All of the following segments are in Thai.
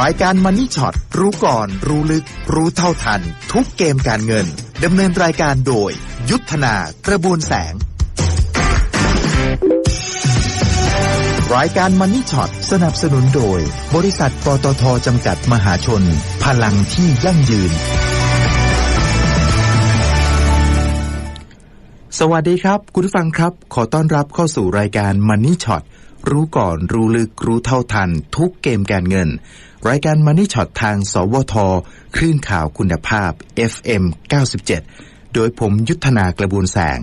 รายการมันนี่ช็อตรู้ก่อน รู้ลึก รู้เท่าทัน ทุกเกมการเงินดำเนินรายการโดย ยุทธนากระบวนแสง รายการมันนี่ช็อตสนับสนุนโดย บริษัทปตทจำกัดมหาชน พลังที่ยั่งยืน สวัสดีครับ คุณผู้ฟังครับ ขอต้อนรับเข้าสู่รายการ Money Shot รู้ก่อนรู้ลึกรู้เท่าทัน ทุกเกมการเงิน รายการ Money Shot ทาง สวท คลื่นข่าวคุณภาพ FM 97 โดยผมยุทธนากระบวนแสง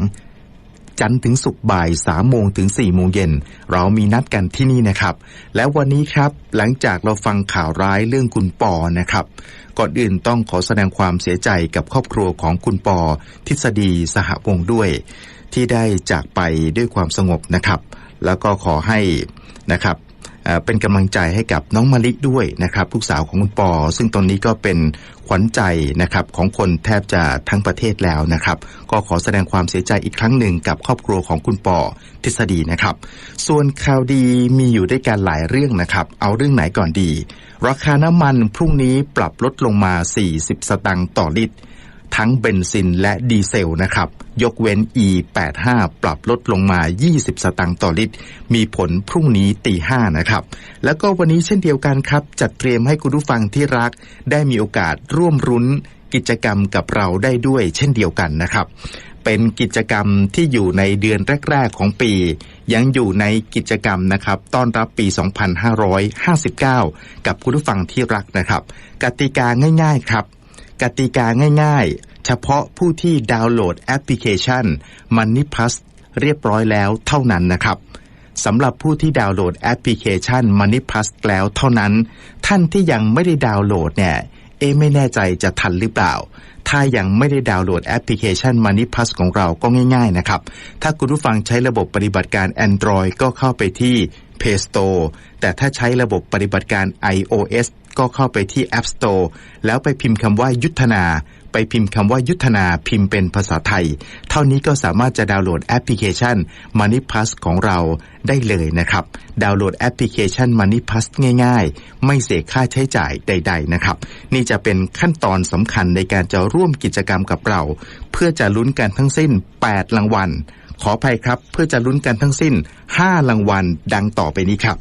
จันทร์ถึงศุกบ่าย3โมงถึง4โมงเย็น เรามีนัดกันที่นี่นะครับ แล้ววันนี้ครับหลังจากเราฟังข่าวร้ายเรื่องคุณปอนะครับ ก่อนอื่นต้องขอแสดงความเสียใจกับครอบครัวของคุณปอ ทฤษฎีสหวงศ์ด้วย ที่ได้จากไปด้วยความสงบนะครับ แล้วก็ขอให้นะครับ เป็นกำลังใจให้กับน้องมะลิด้วยนะครับลูกสาวของคุณปอ ซึ่งตอนนี้ก็เป็นขวัญใจนะครับของคนแทบจะทั้งประเทศแล้วนะครับ ก็ขอแสดงความเสียใจอีกครั้งหนึ่งกับครอบครัวของคุณปอทฤษฎีนะครับ ส่วนข่าวดีมีอยู่ด้วยกันหลายเรื่องนะครับ เอาเรื่องไหนก่อนดี ราคาน้ำมันพรุ่งนี้ปรับลดลงมา 40 สตางค์ต่อลิตร ทั้งเบนซินและดีเซลนะครับ ยกเว้น E85 ปรับลดลงมา 20 สตางค์ต่อลิตร มีผลพรุ่งนี้ตีห้านะครับ แล้วก็วันนี้เช่นเดียวกันครับ จัดเตรียมให้คุณผู้ฟังที่รัก ได้มีโอกาสร่วมรุ้นกิจกรรมกับเราได้ด้วยเช่นเดียวกันนะครับ เป็นกิจกรรมที่อยู่ในเดือนแรก ๆ ของปี ยังอยู่ในกิจกรรมนะครับ ต้อนรับปี 2559 กับคุณผู้ฟังที่รักนะครับ กติกาง่าย ๆ ครับ กติกาง่ายๆ เฉพาะผู้ที่ดาวน์โหลดแอปพลิเคชัน Money Plus เรียบร้อยแล้วเท่านั้นนะครับสำหรับผู้ที่ดาวน์โหลดแอปพลิเคชัน Money Plus แล้วเท่านั้น ท่านที่ยังไม่ได้ดาวน์โหลดเนี่ยเอไม่แน่ใจจะทันหรือเปล่า ถ้ายังไม่ได้ดาวน์โหลดแอปพลิเคชัน Money Plus ของเราก็ง่าย ๆ นะครับ ถ้าคุณผู้ฟังใช้ระบบปฏิบัติการ Android ก็เข้าไปที่ Play Store แต่ถ้าใช้ระบบปฏิบัติการ iOS ก็เข้าไปที่ App Store แล้วไปพิมพ์คำว่ายุทธนา ไปพิมพ์คำว่ายุทธนาพิมพ์เป็นภาษาไทย เท่านี้ก็สามารถจะดาวน์โหลดแอปพลิเคชัน Money Plus ของเราได้เลยนะครับ ดาวน์โหลดแอปพลิเคชัน Money Plus ง่ายๆ ไม่เสียค่าใช้จ่ายใด ๆ นะครับ นี่จะเป็นขั้นตอนสำคัญในการจะร่วมกิจกรรมกับเรา เพื่อจะลุ้นกันทั้งสิ้น 8 รางวัล ขออภัยครับ เพื่อจะลุ้นกันทั้งสิ้น 5 รางวัลดังต่อไปนี้ครับ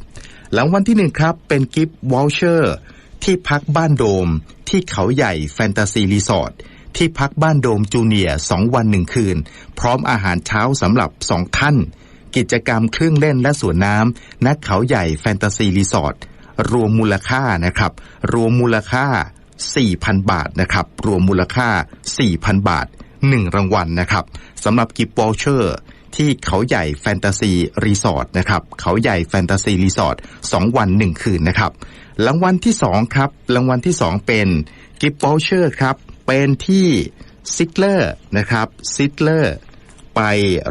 รางวัลที่หนึ่งครับ เป็นกิฟต์วอลเชอร์ที่พักบ้านโดม ที่เขาใหญ่แฟนตาซีรีสอร์ทที่พักบ้านโดมจูเนียร์สองวันหนึ่งคืน พร้อมอาหารเช้าสำหรับสองท่าน กิจกรรมเครื่องเล่นและสวนน้ำณเขาใหญ่แฟนตาซีรีสอร์ทรวมมูลค่านะครับ รวมมูลค่า 4,000 บาทนะครับ รวมมูลค่า 4,000 บาท 1 รางวัลนะครับสำหรับกิฟต์วอลเชอร์ ที่เขาใหญ่แฟนตาซีรีสอร์ทนะครับเขาใหญ่แฟนตาซีรีสอร์ทสองวันหนึ่งคืนนะครับรางวัลที่สองครับรางวัลที่สองเป็นกิฟต์วอลเชอร์ครับเป็นที่ซิกเลอร์นะครับซิกเลอร์ไป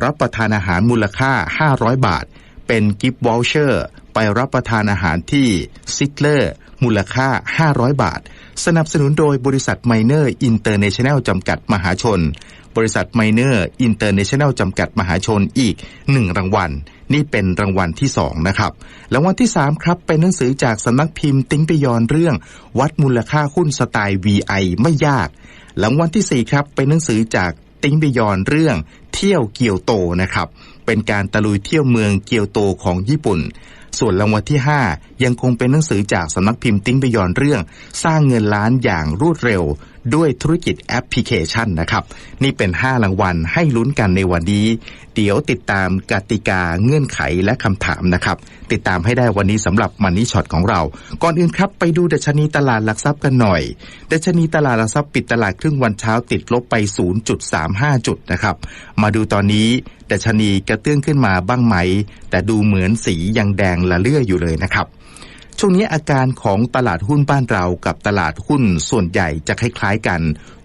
รับประทานอาหารมูลค่า 500 บาท เป็นกิฟต์วอลเชอร์ไปรับประทานอาหารที่ซิกเลอร์มูลค่า 500 บาท สนับสนุนโดยบริษัทไมเนอร์อินเตอร์เนชั่นแนลจำกัดมหาชน บริษัทไมเนอร์อินเตอร์เนชั่นแนลจำกัดมหาชนอีก 1 รางวัล นี่เป็นรางวัลที่ 2 นะครับรางวัลที่ 3 ครับ เป็นหนังสือจากสำนักพิมพ์ติ้งไปยอนเรื่อง วัดมูลค่าหุ้นสไตล์ VI ไม่ยากรางวัลที่ 4 ครับ เป็นหนังสือจากติ้งไปยอนเรื่อง เที่ยวเกียวโตนะครับเป็นการตะลุยเที่ยวเมืองเกียวโตของญี่ปุ่น ส่วนรางวัลที่ 5 ยังคงเป็นหนังสือจากสำนักพิมพ์ติ้งไปยอนเรื่อง สร้างเงินล้านอย่างรวดเร็ว ด้วยธุรกิจแอปพลิเคชันนะครับ นี่เป็น 5 รางวัลให้ลุ้นกันในวันนี้ เดี๋ยวติดตามกติกาเงื่อนไขและคำถามนะครับ ติดตามให้ได้วันนี้สำหรับมันนี่ช็อตของเรา ก่อนอื่นครับไปดูดัชนีตลาดหลักทรัพย์กันหน่อย ดัชนีตลาดหลักทรัพย์ปิดตลาดครึ่งวันเช้าติดลบไป 0.35 จุดนะครับ มาดูตอนนี้ดัชนีกระเตื้องขึ้นมาบ้างไหม แต่ดูเหมือนสียังแดงละเลื่ออยู่เลยนะครับ ช่วงนี้อาการของตลาดหุ้นบ้านเรากับตลาดหุ้นส่วนใหญ่จะคล้ายๆกัน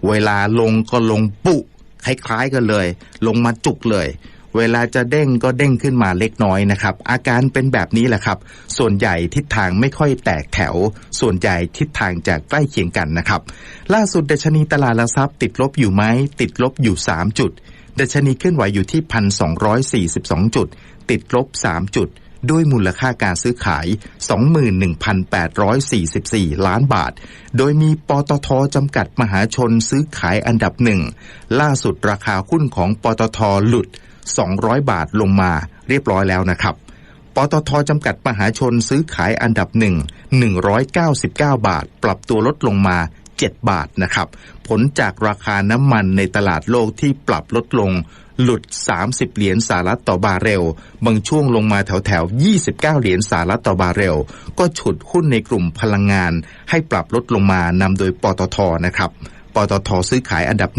เวลาลงก็ลงปุคล้ายๆกันเลย ลงมาจุกเลย เวลาจะเด้งก็เด้งขึ้นมาเล็กน้อยนะครับ อาการเป็นแบบนี้แหละครับ ส่วนใหญ่ทิศทางไม่ค่อยแตกแถว ส่วนใหญ่ทิศทางจะใกล้เคียงกันนะครับ ล่าสุดดัชนีตลาดหลักทรัพย์ติดลบอยู่ไหมติดลบอยู่ 3 จุดดัชนีเคลื่อนไหวอยู่ที่ 1,242 จุด ติดลบ 3 จุด ด้วยมูลค่าการซื้อขาย 21,844 ล้านบาท โดยมีปตทจำกัดมหาชนซื้อขายอันดับหนึ่ง ล่าสุดราคาหุ้นของปตทหลุด 200 บาทลงมาเรียบร้อยแล้วนะครับปตทจำกัดมหาชนซื้อขายอันดับหนึ่ง199 บาท ปรับตัวลดลงมา 7 บาทนะครับ ผลจากราคาน้ำมันในตลาดโลกที่ปรับลดลง หลุด 30 เหรียญสหรัฐต่อบาเรล บางช่วงลงมาแถวแถว29 เหรียญสหรัฐต่อบาเรล ก็ฉุดหุ้นในกลุ่มพลังงาน ให้ปรับลดลงมานำโดยปตทนะครับ ปตทซื้อขายอันดับ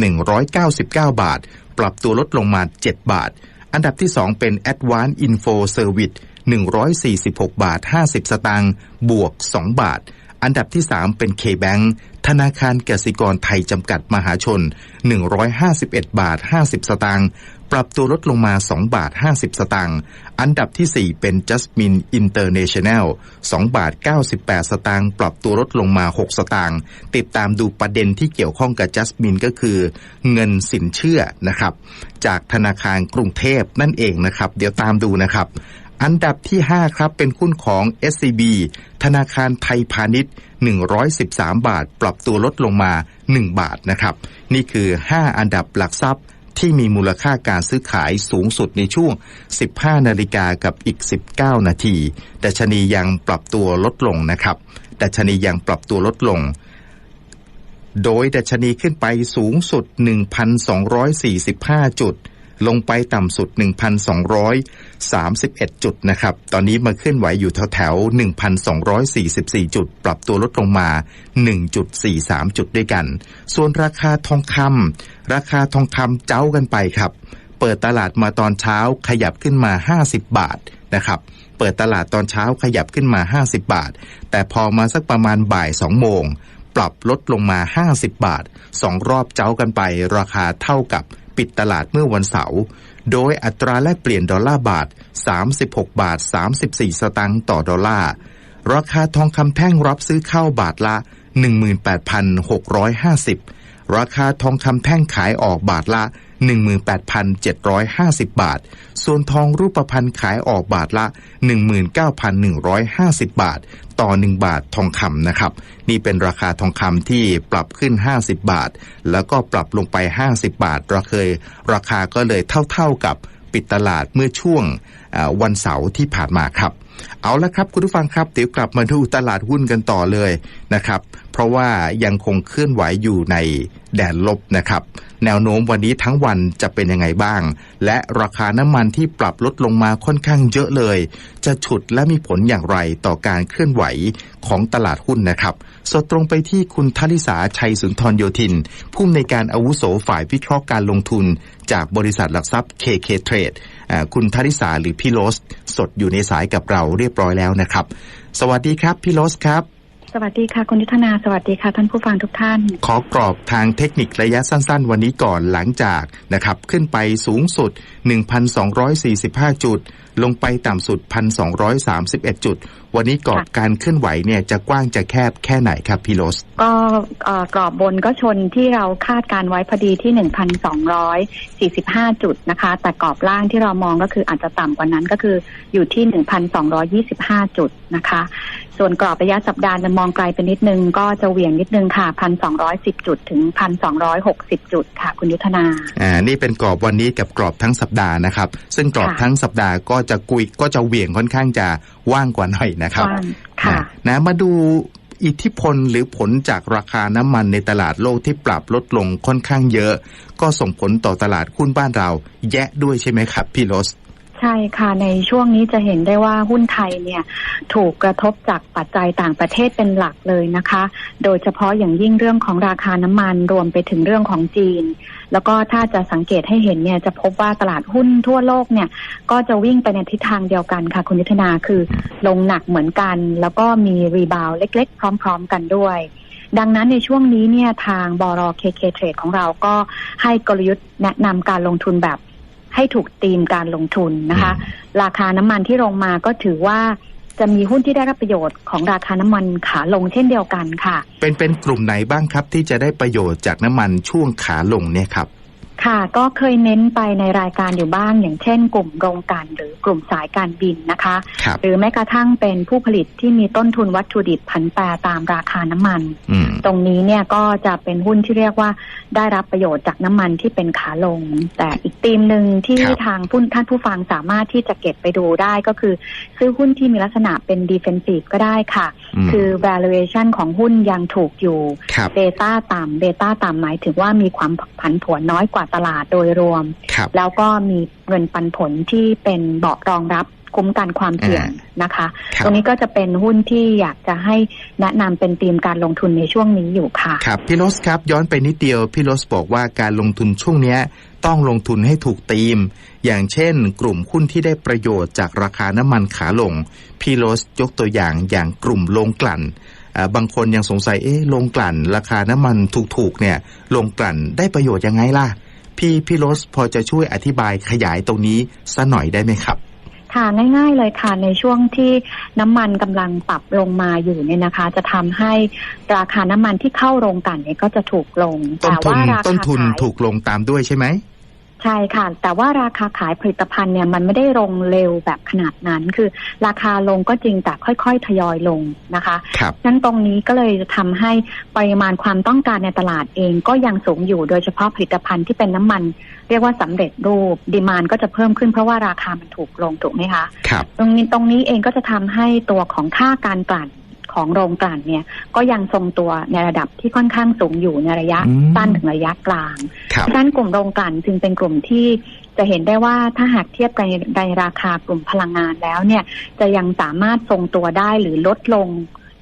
199 บาท ปรับตัวลดลงมา 7 บาท อันดับที่ 2 เป็น Advanced Info Service 146 บาท 50 สตางค์ บวก 2 บาท อันดับที่ 3 เป็น K-Bank ธนาคารกสิกรไทยจำกัดมหาชน 151 บาท 50 สตางค์ปรับตัวลดลงมา 2 บาท 50 สตางค์อันดับที่ 4 เป็น Jasmine International 2 บาท 98 สตางค์ปรับตัวลดลงมา 6 สตางค์ติดตามดูประเด็นที่เกี่ยวข้องกับ Jasmine ก็คือ เงินสินเชื่อนะครับ จากธนาคารกรุงเทพนั่นเองนะครับ เดี๋ยวตามดูนะครับ อันดับที่ 5 ครับ เป็นหุ้นของ SCB ธนาคารไทยพาณิชย์ 113 บาท ปรับตัวลดลงมา 1 บาทนะครับ นี่คือ 5 อันดับหลักทรัพย์ที่มีมูลค่าการซื้อขายสูงสุดในช่วง 15 นาฬิกากับอีก 19 นาทีดัชนียังปรับตัวลดลงนะครับดัชนียังปรับตัวลดลง โดยดัชนีขึ้นไปสูงสุด 1,245 จุด ลงไปต่ำสุด 1,231 จุดนะครับ ตอนนี้มาเคลื่อนไหวอยู่แถวแถวๆ1,244 จุด ปรับตัวลดลงมา 1.43 จุดด้วยกัน ส่วนราคาทองคำราคาทองคำเจ้ากันไปครับ เปิดตลาดมาตอนเช้าขยับขึ้นมา 50 บาทนะครับ เปิดตลาดตอนเช้าขยับขึ้นมา 50 บาท แต่พอมาสักประมาณบ่าย2โมงปรับลดลงมา 50 บาท 2 รอบเจ้ากันไป ราคาเท่ากับ ปิดตลาดเมื่อวันเสาร์ โดยอัตราแลกเปลี่ยนดอลลาร์บาท 36 บาท 34 สตางค์ต่อดอลลาร์ ราคาทองคำแท่งรับซื้อเข้าบาทละ 18,650 ราคาทองคำแท่งขายออกบาทละ 18,750 บาท ส่วนทองรูปพรรณขายออกบาทละ 19,150 บาท ต่อ 1 บาททองคำนะครับ นี่เป็นราคาทองคำที่ปรับขึ้น 50 บาท แล้วก็ปรับลงไป 50 บาท ราเคย ราคาก็เลยเท่าๆกับปิดตลาดเมื่อช่วงวันเสาร์ที่ผ่านมาครับ เอาละครับคุณผู้ฟังครับเดี๋ยวกลับมาดูตลาดหุ้นกันต่อเลยนะครับ เพราะว่ายังคงเคลื่อนไหวอยู่ในแดนลบนะครับ แนวโน้มวันนี้ทั้งวันจะเป็นยังไงบ้าง และราคาน้ำมันที่ปรับลดลงมาค่อนข้างเยอะเลย จะฉุดและมีผลอย่างไรต่อการเคลื่อนไหวของตลาดหุ้นนะครับ สดตรงไปที่คุณทลิสาชัยสุนทรโยธิน ผู้อำนวยการอาวุโสฝ่ายวิเคราะห์การลงทุน จากบริษัทหลักทรัพย์ KK Trade คุณทลิสาหรือพี่โรสสดอยู่ในสายกับเราเรียบร้อยแล้วนะครับ สวัสดีครับพี่โรสครับ สวัสดีค่ะคุณยุทธนาสวัสดีค่ะท่านผู้ฟังทุกท่าน ขอกรอบทางเทคนิคระยะสั้น ๆ วันนี้ก่อนหลังจากนะครับขึ้นไปสูงสุด 1,245 จุด ลงไปต่ำสุด 1,231 จุด วันนี้กรอบการเคลื่อนไหวเนี่ยจะกว้างจะแคบแค่ไหนครับพี่โรสก็เอ่อกรอบบนก็ชนที่เราคาดการไว้พอดีที่1,245จุดนะคะ แต่กรอบล่างที่เรามองก็คืออาจจะต่ำกว่านั้นก็คืออยู่ที่1,225จุดนะคะ ส่วนกรอบระยะสัปดาห์เนี่ยมองไกลไปนิดนึง ก็จะเหวี่ยงนิดนึงค่ะ1,210จุดถึง1,260จุดค่ะ คุณยุทธนาอ่านี่เป็นกรอบวันนี้กับกรอบทั้งสัปดาห์นะครับ ซึ่งกรอบค่ะทั้งสัปดาห์ก็จะกุยก็จะเหวี่ยงค่อนข้างจะ ว่างกว่าหน่อยนะครับว่างค่ะนะนะมาดูอิทธิพลหรือผลจากราคาน้ำมันในตลาดโลกที่ปรับลดลงค่อนข้างเยอะ ก็ส่งผลต่อตลาดหุ้นบ้านเรา แยะด้วยใช่ไหมครับพี่โรสใช่ค่ะในช่วงนี้จะเห็นได้ว่าหุ้นไทยเนี่ยถูกกระทบจากปัจจัยต่างประเทศเป็นหลักเลยนะคะ โดยเฉพาะอย่างยิ่งเรื่องของราคาน้ำมันรวมไปถึงเรื่องของจีน แล้วก็ถ้าจะสังเกตให้เห็นเนี่ยจะพบว่าตลาดหุ้นทั่วโลกเนี่ยก็จะวิ่งไปในทิศทางเดียวกันค่ะคุณยุทธนาคือลงหนักเหมือนกัน แล้วก็มีรีบาวเล็ก ๆ พร้อม ๆ กันด้วยดังนั้นในช่วงนี้เนี่ยทางบรเคเคเทรดของเราก็ให้กลยุทธ์แนะนำการลงทุนแบบ ให้ถูกธีมการลงทุนนะคะ ราคาน้ำมันที่ลงมาก็ถือว่าจะมีหุ้นที่ได้รับประโยชน์ของราคาน้ำมันขาลงเช่นเดียวกันค่ะ เป็นเป็นกลุ่มไหนบ้างครับที่จะได้ประโยชน์จากน้ำมันช่วงขาลงเนี่ยครับ ค่ะก็เคยเน้นไปในรายการอยู่บ้าง อย่างเช่น กลุ่มโรงกลั่นหรือกลุ่มสายการบินนะคะครับหรือแม้กระทั่งเป็นผู้ผลิตที่มีต้นทุนวัตถุดิบผันแปรตามราคาน้ำมันอืมตรงนี้เนี่ยก็จะเป็นหุ้นที่เรียกว่าได้รับประโยชน์จากน้ำมันที่เป็นขาลง แต่อีกธีมหนึ่งที่ครับทางผู้ท่านผู้ฟังสามารถที่จะเก็บไปดูได้ก็คือ ซื้อหุ้นที่มีลักษณะเป็น defensive ก็ได้ค่ะมคือ valuation ของหุ้นยังถูกอยู่ครับ Data ต่ำ Data ต่ำหมายถึงว่ามีความผันผวนน้อยกว่าตลาดโดยรวมครับแล้วก็มีเงินปันผลที่เป็นเบาะรองรับคุ้มกันความเสี่ยงนะคะครัตบรงนี้ก็จะเป็นหุ้นที่อยากจะให้แนะนำเป็นธีมการลงทุนในช่วงนี้อยู่ค่ะ ครับ พี่โรสครับ ย้อนไปนิดเดียว พี่โรสบอกว่าการลงทุนช่วงเนี้ยต้องลงทุนให้ถูกธีม อย่างเช่น กลุ่มหุ้นที่ได้ประโยชน์จากราคาน้ำมันขาลง พี่โรสยกตัวอย่างอย่างกลุ่มโรงกลั่นอ่าบางคนยังสงสัยเอ๊ะโรงกลั่น ราคาน้ำมันถูกๆเนี่ยโรงกลั่นได้ประโยชน์ยังไงล่ะ พี่พี่โรสพอจะช่วยอธิบายขยายตรงนี้สัหน่อยได้ไหมครับค่ะง่ายๆเลยค่ะในช่วงที่น้ำมันกำลังปรับลงมาอยู่เนี่ยนะคะ จะทำให้ราคาน้ำมันที่เข้าโรงกลั่นเนี่ยก็จะถูกลงต้นแต่ทุนว่าราคาต้นทุนขายถูกลงตามด้วยใช่ไหม ใช่ค่ะ แต่ว่าราคาขายผลิตภัณฑ์เนี่ยมันไม่ได้ลงเร็วแบบขนาดนั้น คือราคาลงก็จริงแต่ค่อยๆ ทยอยลงนะคะครับนั้นตรงนี้ก็เลยจะทำให้ปริมาณความต้องการในตลาดเองก็ยังสูงอยู่โดยเฉพาะผลิตภัณฑ์ที่เป็นน้ำมัน เรียกว่าสำเร็จรูปดีมานก็จะเพิ่มขึ้นเพราะว่าราคามันถูกลงถูกไหมคะครับตรงนี้ตรงนี้เองก็จะทำให้ตัวของค่าการกลั่น ของโรงกลั่นเนี่ยก็ยังทรงตัวในระดับที่ค่อนข้างสูงอยู่ในระยะอืมสั้นถึงระยะกลางครับด้านกลุ่มโรงกลั่นจึงเป็นกลุ่มที่จะเห็นได้ว่าถ้าหากเทียบในในราคากลุ่มพลังงานแล้วเนี่ยจะยังสามารถทรงตัวได้หรือลดลง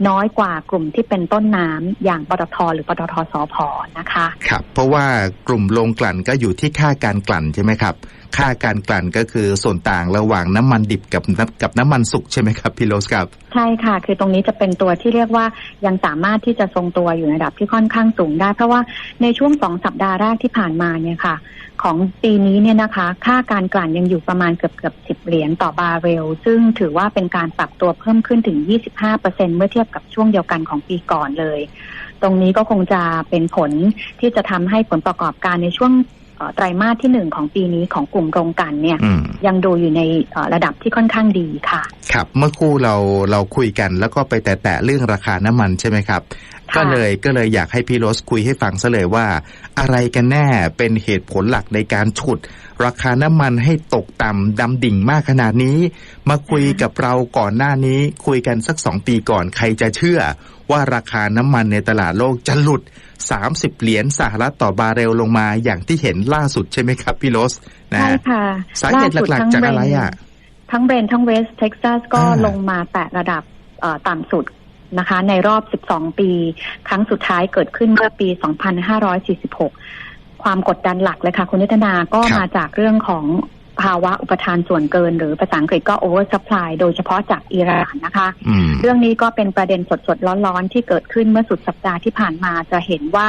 น้อยกว่ากลุ่มที่เป็นต้นน้ำอย่างปตทหรือปตทสพนะคะ ครับ เพราะว่ากลุ่มโรงกลั่นก็อยู่ที่ค่าการกลั่นใช่ไหมครับ ค่าการกลั่นก็คือส่วนต่างระหว่างน้ำมันดิบกับน้ำกับน้ำมันสุกใช่ไหมครับพี่โรสครับ ใช่ค่ะ คือตรงนี้จะเป็นตัวที่เรียกว่ายังสามารถที่จะทรงตัวอยู่ในระดับที่ค่อนข้างสูงได้ เพราะว่าในช่วงสองสัปดาห์แรกที่ผ่านมาเนี่ยค่ะ ของปีนี้เนี่ยนะคะ ค่าการกลั่นยังอยู่ประมาณเกือบเกือบสิบเหรียญต่อบาร์เรล ซึ่งถือว่าเป็นการปรับตัวเพิ่มขึ้นถึง 25เปอร์เซ็นเมื่อเทียบกับช่วงเดียวกันของปีก่อนเลย ตรงนี้ก็คงจะเป็นผลที่จะทำให้ผลประกอบการในช่วง ไตรมาสที่หนึ่งของปีนี้ของกลุ่มโรงกลั่นเนี่ยอืมยังดูอยู่ในเอ่อระดับที่ค่อนข้างดีค่ะ ครับเมื่อครู่เราเราคุยกันแล้วก็ไปแตะๆเรื่องราคาน้ำมันใช่ไหมครับค่ะก็เลยก็เลยอยากให้พี่โรสคุยให้ฟังซะเลยว่า อะไรกันแน่เป็นเหตุผลหลักในการฉุด ราคาน้ำมันให้ตกต่ำดำดิ่งมากขนาดนี้ มาคุยกับเราก่อนหน้านี้ คุยกันสักสองปีก่อนใครจะเชื่อ ว่าราคาน้ำมันในตลาดโลกจะหลุด 30 เหรียญสหรัฐต่อบาร์เรลลงมาอย่างที่เห็นล่าสุดใช่ไหมครับพี่โรสนะใช่ค่ะสาเหตุหลักๆจากอะไรอะ ทั้งเบรนทั้งเวสเท็กซัสก็อ่าลงมาแตะระดับเอ่อต่ำสุดนะคะในรอบ 12 ปี ครั้งสุดท้ายเกิดขึ้นเมื่อปี 2546 ความกดดันหลักเลยค่ะ คุณนิตนา ก็ครับมาจากเรื่องของ ภาวะอุปทานส่วนเกิน หรือภาษาอังกฤษก็ over supply โดยเฉพาะจากอิหร่านนะคะอืมเรื่องนี้ก็เป็นประเด็นสดๆ ร้อนๆ ที่เกิดขึ้นเมื่อสุดสัปดาห์ที่ผ่านมาจะเห็นว่า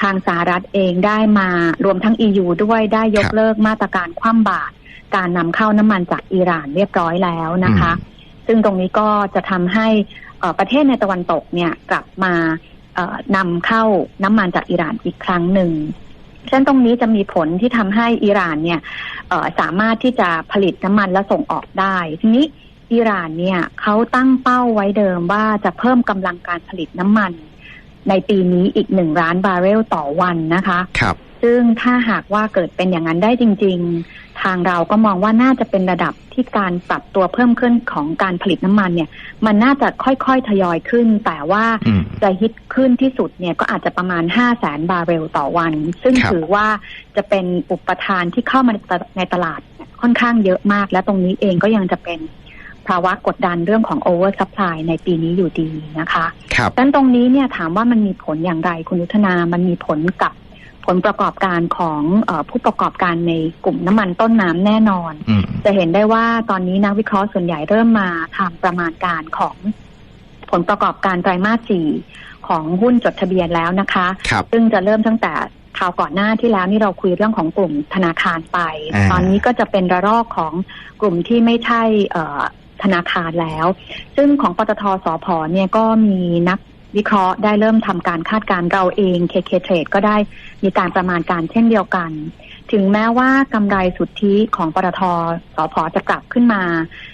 ทางสหรัฐเองได้มารวมทั้ง EU ด้วยได้ยคกรับเลิกมาตรการคว่ำบาตรการนำเข้าน้ำมันจากอิหร่านเรียบร้อยแล้วนะคะ ซึ่งตรงนี้ก็จะทำให้เอ่อประเทศในตะวันตกเนี่ยกลับมาเอ่อนำเข้าน้ำมันจากอิหร่านอีกครั้งหนึ่ง ฉะนั้นตรงนี้จะมีผลที่ทำให้อิหร่านเนี่ยเอ่อสามารถที่จะผลิตน้ำมันและส่งออกได้ ทีนี้อิหร่านเนี่ยเขาตั้งเป้าไว้เดิมว่าจะเพิ่มกำลังการผลิตน้ำมัน ในปีนี้อีกหนึ่งล้านบาร์เรลต่อวันนะคะ ครับ ซึ่งถ้าหากว่าเกิดเป็นอย่างนั้นได้จริงๆ ทางเราก็มองว่าน่าจะเป็นระดับที่การปรับตัวเพิ่มขึ้นของการผลิตน้ำมันเนี่ย มันน่าจะค่อยๆทยอยขึ้น แต่ว่าอืมจะฮิตขึ้นที่สุดเนี่ยก็อาจจะประมาณ5 0 0แสนบาร์เรลต่อวัน ซึ่งครับถือว่าจะเป็นอุปทานที่เข้ามาในตลาดค่อนข้างเยอะมาก และตรงนี้เองก็ยังจะเป็นภาวะกดดันเรื่องของ over supply ในปีนี้อยู่ดีนะคะครับดังนั้นตรงนี้เนี่ยถามว่ามันมีผลอย่างไรคุณยุทธนา มันมีผลกับผ ลประกอบการของเออผู้ประกอบการในกลุ่มน้ำมันต้นน้ำแน่นอนอืมจะเห็นได้ว่าตอนนี้นักวิเคราะห์ส่วนใหญ่เริ่มมาทำประมาณการของผลประกอบการไตรมาสสี่ของหุ้นจดทะเบียนแล้วนะคะครับซึ่งจะเริ่มตั้งแต่คราวก่อนหน้าที่แล้วนี่เราคุยเรื่องของกลุ่มธนาคารไปอ่าตอนนี้ก็จะเป็นระลอกของกลุ่มที่ไม่ใช่เอ่อธนาคารแล้ว ซึ่งของปตทสพเนี่ยก็มีนัก วิเคราะห์ได้เริ่มทำการคาดการณ์เราเอง KK Trade ก็ได้มีการประมาณการเช่นเดียวกัน ถึงแม้ว่ากำไรสุทธิของปตทสพจะกลับขึ้นมา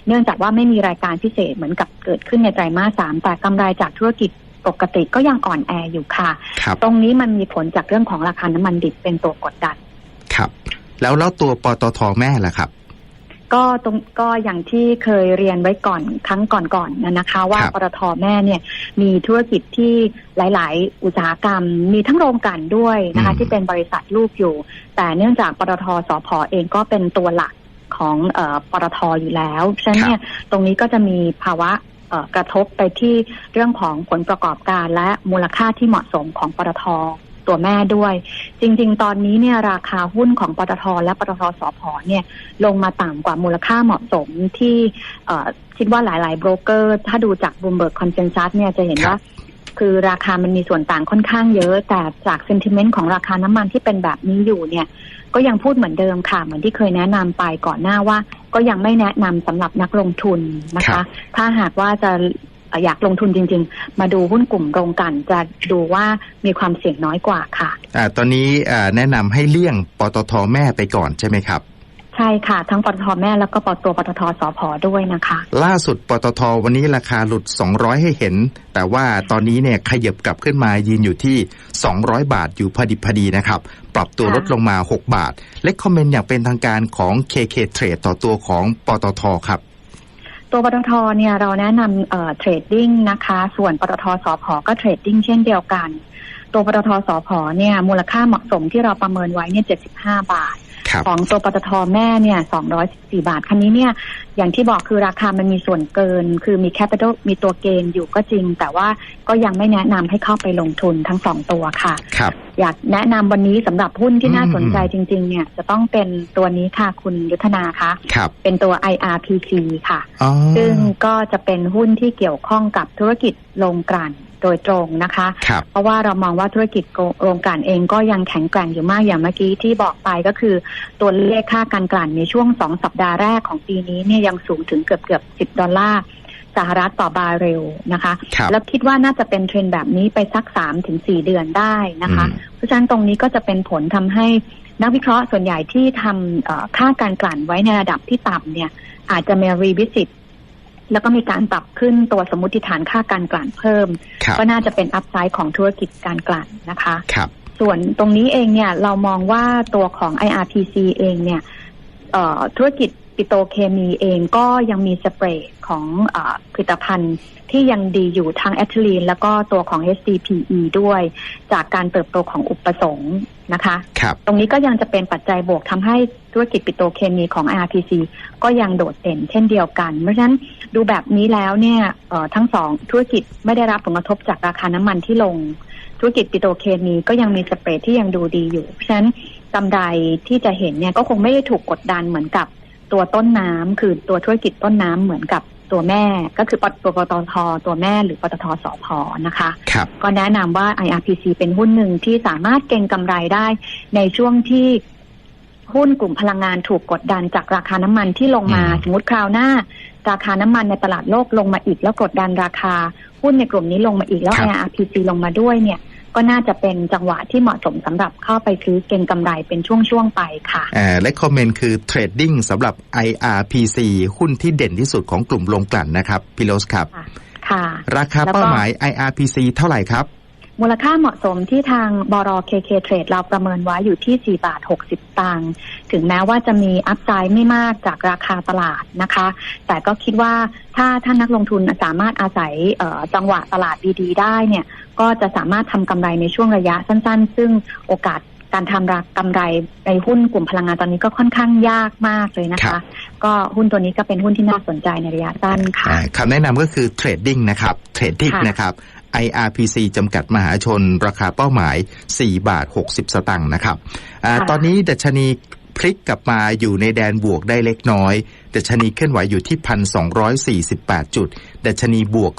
เนื่องจากว่าไม่มีรายการพิเศษเหมือนกับเกิดขึ้นในไตรมาสสามแต่กำไรจากธุรกิจปกติก็ยังอ่อนแออยู่ค่ะครับตรงนี้มันมีผลจากเรื่องของราคาน้ำมันดิบเป็นตัวกดดัน ครับ แล้วแล้วตัวปตทแม่ล่ะครับ ก็ตรงก็อย่างที่เคยเรียนไว้ก่อนครั้งก่อนๆนะนะคะ ว่าครับปตทแม่เนี่ยมีธุรกิจที่หลาย ๆ อุตสาหกรรม มีทั้งโรงกลั่นด้วยนะคะ ที่เป็นบริษัทลูกอยู่ แต่เนื่องจากปตทสพเองก็เป็นตัวหลักของเออปตทอยู่แล้วฉะนั้นเนี่ยตรงนี้ก็จะมีภาวะเอ่อกระทบไปที่เรื่องของผลประกอบการและมูลค่าที่เหมาะสมของปตท ตัวแม่ด้วย จริง ๆ ตอนนี้เนี่ยราคาหุ้นของปตทและปตทสพเนี่ยลงมาต่ำกว่ามูลค่าเหมาะสมที่เอ่อคิดว่าหลาย ๆ โบรกเกอร์ ถ้าดูจาก Bloomberg Consensus เนี่ยจะเห็นครับว่าคือราคามันมีส่วนต่างค่อนข้างเยอะ แต่จากเซนติเมนต์ของราคาน้ำมันที่เป็นแบบนี้อยู่เนี่ย ก็ยังพูดเหมือนเดิมค่ะ เหมือนที่เคยแนะนำไปก่อนหน้าว่า ก็ยังไม่แนะนำสำหรับนักลงทุนนะครัคะบถ้าหากว่าจะเอ่ออยากลงทุนจริง ๆ มาดูหุ้นกลุ่มโรงกลั่นจะดูว่ามีความเสี่ยงน้อยกว่าค่ะอ่าตอนนี้อ่าแนะนำให้เลี่ยงปตทแม่ไปก่อนใช่ไหมครับใช่ค่ะ ทั้งปตทแม่แล้วก็ปตตัวปตทสพด้วยนะคะ ล่าสุดปตทวันนี้ราคาหลุด 200 ให้เห็น แต่ว่าตอนนี้เนี่ยขยับกลับขึ้นมายืนอยู่ที่ 200 บาทอยู่พอดิบพอดีนะครับ ปรับตัวค่ะลดลงมา 6 บาท และคอมเมนต์อย่างเป็นทางการของ KK Trade ต่อตัวของปตทครับ ตัวปตทเนี่ยเราแนะนำเทรดดิ้งนะคะ ส่วนปตทสพก็เทรดดิ้งเช่นเดียวกัน ตัวปตทสพเนี่ยมูลค่าเหมาะสมที่เราประเมินไว้เนี่ย75 บาท ของตัวปตทแม่เนี่ย214บาท คันนี้เนี่ย อย่างที่บอกคือราคามันมีส่วนเกิน คือมีแคปิตอลมีตัวเกณฑ์อยู่ก็จริง แต่ว่าก็ยังไม่แนะนำให้เข้าไปลงทุนทั้งสองตัวค่ะครับอยากแนะนำวันนี้สำหรับหุ้นที่น่าอืมสนใจจริง ๆ เนี่ย จะต้องเป็นตัวนี้ค่ะคุณยุทธนาคะครับเป็นตัว IRPC ค่ะอ๋อซึ่งก็จะเป็นหุ้นที่เกี่ยวข้องกับธุรกิจโรงกลั่น โดยตรงนะคะครับเพราะว่าเรามองว่าธุรกิจโรงกลั่นเองก็ยังแข็งแกร่งอยู่มากอย่างเมื่อกี้ที่บอกไปก็คือ ตัวเลขค่าการกลั่นในช่วงสองสัปดาห์แรกของปีนี้เนี่ยยังสูงถึงเกือบเกือบสิบดอลลาร์สหรัฐต่อบาร์เรลนะคะครับแล้วคิดว่าน่าจะเป็นเทรนด์แบบนี้ไปสักสามถึงสี่เดือนได้นะคะอืมเพราะฉะนั้นตรงนี้ก็จะเป็นผลทำให้นักวิเคราะห์ส่วนใหญ่ที่ทำเอ่อค่าการกลั่นไว้ในระดับที่ต่ำเนี่ยอาจจะมารีวิสิต แล้วก็มีการปรับขึ้นตัวสมมติฐานค่าการกลั่นเพิ่มครับก็น่าจะเป็นอัพไซด์ของธุรกิจการกลั่นนะคะครับส่วนตรงนี้เองเนี่ยเรามองว่าตัวของ IRPC เองเนี่ยเอ่อธุรกิจปิโตรเคมีเองก็ยังมีสเปรย์ของเออผลิตภัณฑ์ที่ยังดีอยู่ทั้งแอทลีนแล้วก็ตัวของ HDPE ด้วย จากการเติบโตของอุปสงค์นะคะครับตรงนี้ก็ยังจะเป็นปัจจัยบวกทำให้ ธุรกิจปิโตรเคมีของ IRPC ก็ยังโดดเด่นเช่นเดียวกัน เพราะฉะนั้นดูแบบนี้แล้วเนี่ยเอ่อทั้งสองธุรกิจไม่ได้รับผลกระทบจากราคาน้ำมันที่ลง ธุรกิจปิโตรเคมีก็ยังมีสเปรดที่ยังดูดีอยู่ เพราะฉะนั้นกำไรที่จะเห็นเนี่ยก็คงไม่ได้ถูกกดดันเหมือนกับตัวต้นน้ำคือตัวธุรกิจต้นน้ำเหมือนกับตัวแม่ก็คือปตตัวปตทตัวแม่หรือปตทสพนะคะครับก็แนะนำว่า IRPC เป็นหุ้นหนึ่งที่สามารถเก็งกำไรได้ในช่วงที่ หุ้นกลุ่มพลังงานถูกกดดันจากราคาน้ำมันที่ลงมาอืมสมมติคราวหน้า ราคาน้ำมันในตลาดโลกลงมาอีกแล้วกดดันราคา หุ้นในกลุ่มนี้ลงมาอีกแล้ว IRPC ลงมาด้วยเนี่ย ก็น่าจะเป็นจังหวะที่เหมาะสมสำหรับเข้าไปซื้อเก็งกำไรเป็นช่วงๆไปค่ะอ่าและคอมเมนต์คือเทรดดิ้งสำหรับ IRPC หุ้นที่เด่นที่สุดของกลุ่มโรงกลั่นนะครับพี่โรสครับ ค่ะ ราคาแล้วก็เป้าหมาย IRPC เท่าไหร่ครับ มูลค่าเหมาะสมที่ทางบร KK Trade เราประเมินไว้อยู่ที่ 4 บาท 60 ตังค์ถึงแม้ว่าจะมีอัพไซด์ไม่มากจากราคาตลาดนะคะ แต่ก็คิดว่าถ้าท่านนักลงทุนสามารถอาศัยเอ่อจังหวะตลาดดีๆ ได้เนี่ย ก็จะสามารถทำกำไรในช่วงระยะสั้นๆ ซึ่งโอกาสการทำรากำไรในหุ้นกลุ่มพลังงานตอนนี้ก็ค่อนข้างยากมากเลยนะครัคะบก็หุ้นตัวนี้ก็เป็นหุ้นที่น่าสนใจในระยะสั้นค่ะอ่าคำแนะนำก็คือเทรดดิ้งนะครับเทรดดิ้งค่ะนะครับ IRPC จำกัดมหาชน ราคาเป้าหมาย 4 บาท 60 สตางค์นะครับอาตอนนี้ดัชนีพลิกกลับมาอยู่ในแดนบวกได้เล็กน้อย ดัชนีเคลื่อนไหวอยู่ที่ 1,248 จุด ดัชนีบวก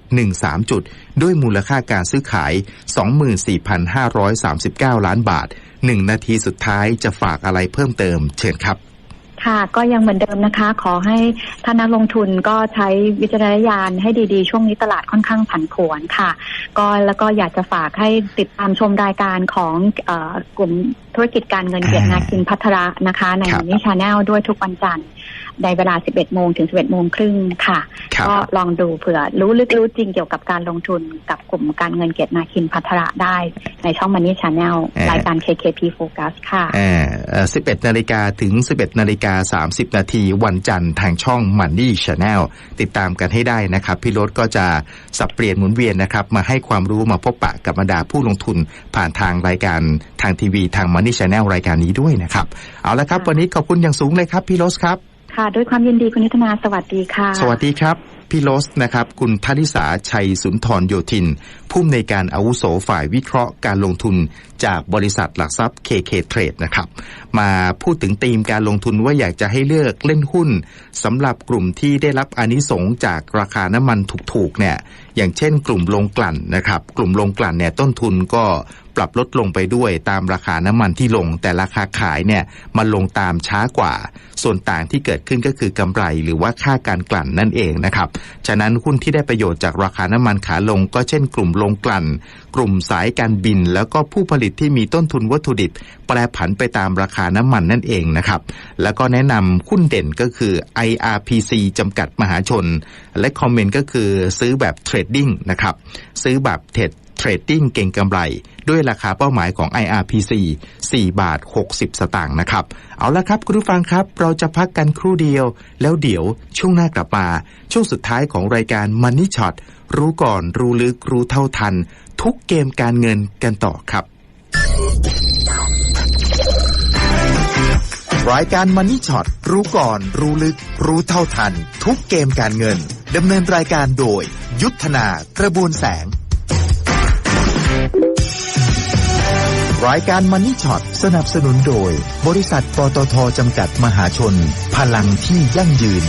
3.13 จุด ด้วยมูลค่าการซื้อขาย 24,539 ล้านบาท 1 นาทีสุดท้ายจะฝากอะไรเพิ่มเติมเชิญครับ ค่ะ ก็ยังเหมือนเดิมนะคะ ขอให้ท่านนักลงทุนก็ใช้วิจารณญาณให้ดีๆ ช่วงนี้ตลาดค่อนข้างผันผวนค่ะ ก็แล้วก็อยากจะฝากให้ติดตามชมรายการของเออกลุ่มธุรกิจการเงินเกียรตินาคินพัทระนะคะ ในครับมิชาแนลด้วยทุกวันจันทร์ ในเวลา 11 โมงถึง 11 โมงครึ่งค่ะครับก็ลองดูเผื่อรู้ลึกรู้จริงเกี่ยวกับการลงทุนกับกลุ่มการเงินเกียรตินาคินพัทระได้ ในช่องมันนี่ชาแนลเอ่อรายการ KKP Focus ค่ะเอ่อเอ่อ11 นาฬิกาถึง 11 นาฬิกา 30 นาทีวันจันทร์ทางช่อง Money Channel ติดตามกันให้ได้นะครับ พี่รถก็จะสับเปลี่ยนหมุนเวียนนะครับ มาให้ความรู้มาพบปะกับบรรดาผู้ลงทุนผ่านทางรายการทางทีวีทาง Money Channel รายการนี้ด้วยนะครับ เอาละครับค่ะวันนี้ขอบคุณอย่างสูงเลยครับพี่รถครับ ค่ะ ด้วยความยินดีคุณนิธนาสวัสดีค่ะ สวัสดีครับ พี่โรสนะครับ คุณธนิสาชัยสุนทรโยธิน ผู้อำนวยการอาวุโสฝ่ายวิเคราะห์การลงทุนจากบริษัทหลักทรัพย์ KK Trade นะครับ มาพูดถึงธีมการลงทุนว่าอยากจะให้เลือกเล่นหุ้นสำหรับกลุ่มที่ได้รับอนิสงจากราคาน้ำมันถูกๆเนี่ย อย่างเช่นกลุ่มโรงกลั่นนะครับ กลุ่มโรงกลั่นเนี่ยต้นทุนก็ปรับลดลงไปด้วยตามราคาน้ำมันที่ลง แต่ราคาขายเนี่ยมันลงตามช้ากว่า ส่วนต่างที่เกิดขึ้นก็คือกำไรหรือว่าค่าการกลั่นนั่นเองนะครับ ฉะนั้นหุ้นที่ได้ประโยชน์จากราคาน้ำมันขาลง ก็เช่น กลุ่มโรงกลั่น กลุ่มสายการบิน แล้วก็ผู้ผลิตที่มีต้นทุนวัตถุดิบ แปรผันไปตามราคาน้ำมันนั่นเองนะครับ แล้วก็แนะนำหุ้นเด่นก็คือ IRPC จำกัดมหาชน และคอมเมนต์ก็คือซื้อแบบเทรดดดิ้งนะครับซื้อแบบเทรดเทรดดิ้งเก่งกำไร ด้วยราคาเป้าหมายของ IRPC 4 บาท 60 สตางค์นะครับ เอาละครับคุณผู้ฟังครับ เราจะพักกันครู่เดียว แล้วเดี๋ยวช่วงหน้ากลับมา ช่วงสุดท้ายของรายการ Money Shot รู้ก่อนรู้ลึกรู้เท่าทัน ทุกเกมการเงินกันต่อครับรายการ Money Shot รู้ก่อน รู้ลึก รู้เท่าทัน ทุกเกมการเงินดำเนินรายการโดย ยุทธนากระบวนแสง รายการมันนี่ช็อตสนับสนุนโดย บริษัทปตทจำกัดมหาชน พลังที่ยั่งยืน